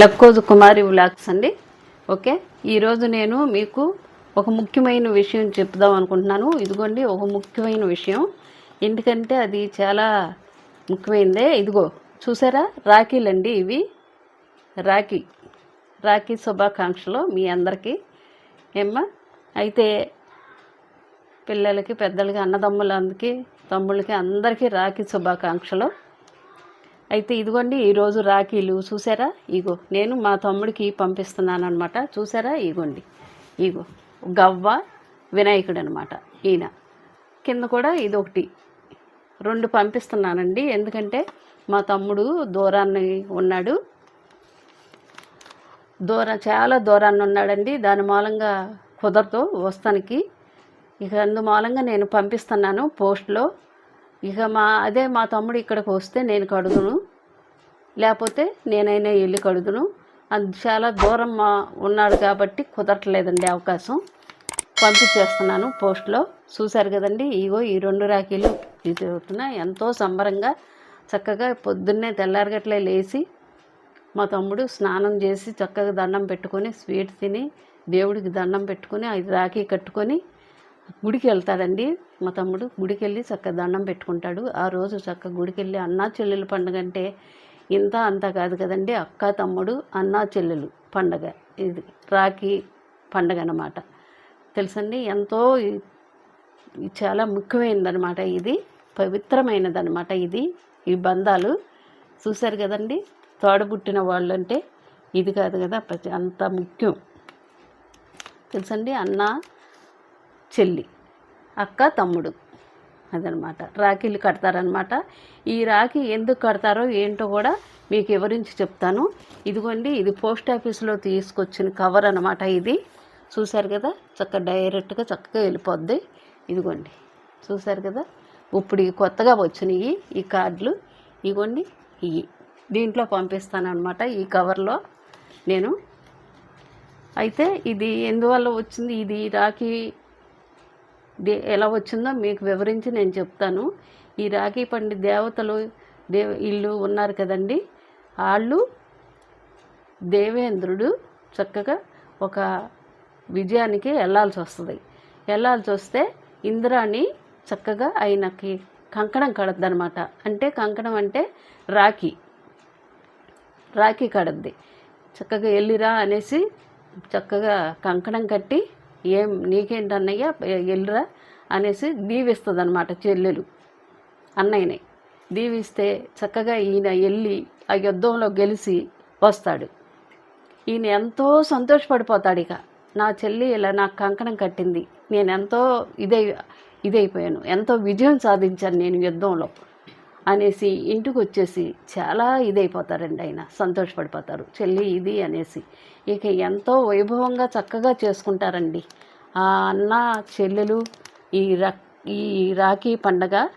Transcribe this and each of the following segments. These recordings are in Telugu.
లక్కోజు కుమారి వ్లాగ్స్ అండి. ఓకే ఈరోజు నేను మీకు ఒక ముఖ్యమైన విషయం చెప్దాం అనుకుంటున్నాను. ఇదిగోండి ఒక ముఖ్యమైన విషయం. ఎందుకంటే అది చాలా ముఖ్యమైనదే ఇదిగో చూసారా? రాఖీలండి ఇవి. రాఖీ రాఖీ శుభాకాంక్షలు మీ అందరికీ. ఏమ్మా? అయితే పిల్లలకి పెద్దలకి అన్నదమ్ములందరికీ తమ్ముళ్ళకి అందరికీ రాఖీ శుభాకాంక్షలు. అయితే ఇదిగోండి ఈరోజు రాఖీలు చూసారా? ఇగో నేను మా తమ్ముడికి పంపిస్తున్నాను అనమాట చూసారా? ఇగోండి. ఇగో గవ్వ వినాయకుడు అనమాట ఈయన. కింద కూడా ఇది ఒకటి రెండు పంపిస్తున్నానండి. ఎందుకంటే మా తమ్ముడు దూరాన్ని ఉన్నాడు. దూరం చాలా దూరాన్ని ఉన్నాడండి. దాని మూలంగా కుదరదు వస్తానికి. ఇక అందు మూలంగా నేను పంపిస్తున్నాను పోస్ట్లో. ఇక మా అదే మా తమ్ముడు ఇక్కడికి వస్తే నేను కడుగును. లేకపోతే నేనైనా వెళ్ళి కడుగును అది చాలా దూరం మా ఉన్నాడు కాబట్టి కుదరట్లేదండి అవకాశం. పంపించేస్తున్నాను పోస్ట్లో. చూశారు కదండి ఇగో ఈ రెండు రాఖీలు ఇది ఎంతో సంబరంగా చక్కగా పొద్దున్నే తెల్లారగట్లే లేచి మా తమ్ముడు స్నానం చేసి చక్కగా దండం పెట్టుకొని స్వీట్ తిని దేవుడికి దండం పెట్టుకొని అది రాఖీ కట్టుకొని గుడికి వెళ్తాడండి. మా తమ్ముడు గుడికి వెళ్ళి చక్కగా దండం పెట్టుకుంటాడు. ఆ రోజు చక్కగా గుడికి వెళ్ళి అన్నా చెల్లెలు పండుగ అంటే ఇంత అంత కాదు కదండి అక్క తమ్ముడు అన్నా చెల్లెలు పండగ. ఇది రాఖీ పండగ అన్నమాట. తెలుసండి? ఎంతో చాలా ముఖ్యమైనదనమాట ఇది. పవిత్రమైనదనమాట ఇది. ఈ బంధాలు చూశారు కదండి? తోడబుట్టిన వాళ్ళు అంటే ఇది కాదు కదా అంత ముఖ్యం. తెలుసండి? అన్న చెల్లి అక్క తమ్ముడు. అదనమాట. రాఖీలు కడతారనమాట. ఈ రాఖీ ఎందుకు కడతారో ఏంటో కూడా మీకు వివరించి చెప్తాను. ఇదిగోండి ఇది పోస్ట్ ఆఫీస్లో తీసుకొచ్చిన కవర్ అనమాట ఇది. చూశారు కదా? చక్క డైరెక్ట్గా చక్కగా వెళ్ళిపోద్ది. ఇదిగోండి చూశారు కదా? ఇప్పుడు కొత్తగా వచ్చినాయి ఈ కార్డులు. ఇదిగోండి ఇవి దీంట్లో పంపిస్తాను అనమాట ఈ కవర్లో నేను. అయితే ఇది ఎందువల్ల వచ్చింది? ఇది రాఖీ ఎలా వచ్చిందో మీకు వివరించి నేను చెప్తాను. ఈ రాఖీ పండి దేవతలు దేవ ఇల్లు ఉన్నారు కదండి. వాళ్ళు దేవేంద్రుడు చక్కగా ఒక విజయానికి వెళ్ళాల్సి వస్తుంది. వెళ్ళాల్సి వస్తే ఇంద్రాణి చక్కగా ఆయనకి కంకణం కడద్దనమాట. అంటే కంకణం అంటే రాఖీ. రాఖీ కడద్ది. చక్కగా వెళ్ళిరా అనేసి చక్కగా కంకణం కట్టి ఏం నీకేంటన్నయ్య వెళ్ళిరా అనేసి దీవిస్తుంది అనమాట చెల్లెలు అన్నయ్యని. దీవిస్తే చక్కగా ఈయన వెళ్ళి ఆ యుద్ధంలో గెలిచి వస్తాడు. ఈయన ఎంతో సంతోషపడిపోతాడు ఇక నా చెల్లి ఇలా నాకు కంకణం కట్టింది. నేను ఎంతో ఇదై ఇదైపోయాను. ఎంతో విజయం సాధించాను నేను యుద్ధంలో. అనేసి ఇంటికి వచ్చేసి చాలా ఇదైపోతారండి ఆయన. సంతోషపడిపోతారు. చెల్లి ఇది అనేసి. ఇక ఎంతో వైభవంగా చక్కగా చేసుకుంటారండి. ఆ అన్న చెల్లెలు ఈ రక్ ఈ రాఖీ పండగ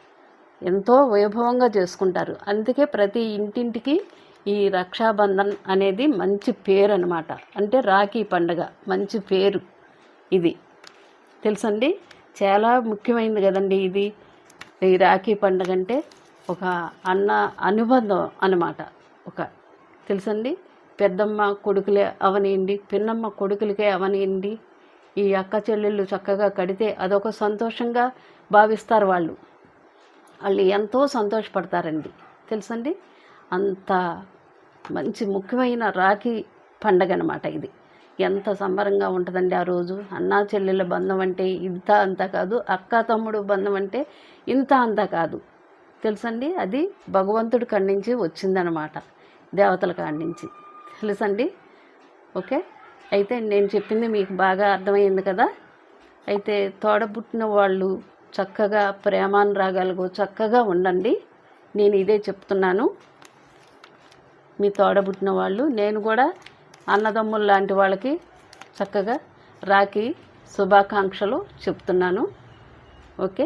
ఎంతో వైభవంగా చేసుకుంటారు. అందుకే ప్రతి ఇంటింటికి ఈ రక్షాబంధన్ అనేది మంచి పేరు అనమాట అంటే రాఖీ పండగ మంచి పేరు ఇది. తెలుసండి? చాలా ముఖ్యమైనది కదండి ఇది. ఈ రాఖీ పండగ అంటే ఒక అన్న అనుబంధం అన్నమాట. ఒక తెలుసండి? పెద్దమ్మ కొడుకులే అవనియండి పిన్నమ్మ కొడుకులకే అవనియండి. ఈ అక్క చెల్లెళ్ళు చక్కగా కడితే అదొక సంతోషంగా భావిస్తారు వాళ్ళు. వాళ్ళు ఎంతో సంతోషపడతారండి. తెలుసండి? అంత మంచి ముఖ్యమైన రాఖీ పండగ అనమాట ఇది. ఎంత సంబరంగా ఉంటుందండి ఆ రోజు? అన్నా చెల్లెళ్ళ బంధం అంటే ఇంత అంత కాదు అక్క తమ్ముడు బంధం అంటే ఇంత అంత కాదు. తెలుసండి? అది భగవంతుడి కాడి నుంచి వచ్చిందనమాట దేవతల కాడి నుంచి. తెలుసండి? ఓకే? అయితే నేను చెప్పింది మీకు బాగా అర్థమైంది కదా? అయితే తోడబుట్టిన వాళ్ళు చక్కగా ప్రేమానురాగాలకు చక్కగా ఉండండి. నేను ఇదే చెప్తున్నాను. మీ తోడబుట్టిన వాళ్ళు నేను కూడా అన్నదమ్ములు లాంటి వాళ్ళకి చక్కగా రాఖీ శుభాకాంక్షలు చెప్తున్నాను. ఓకే?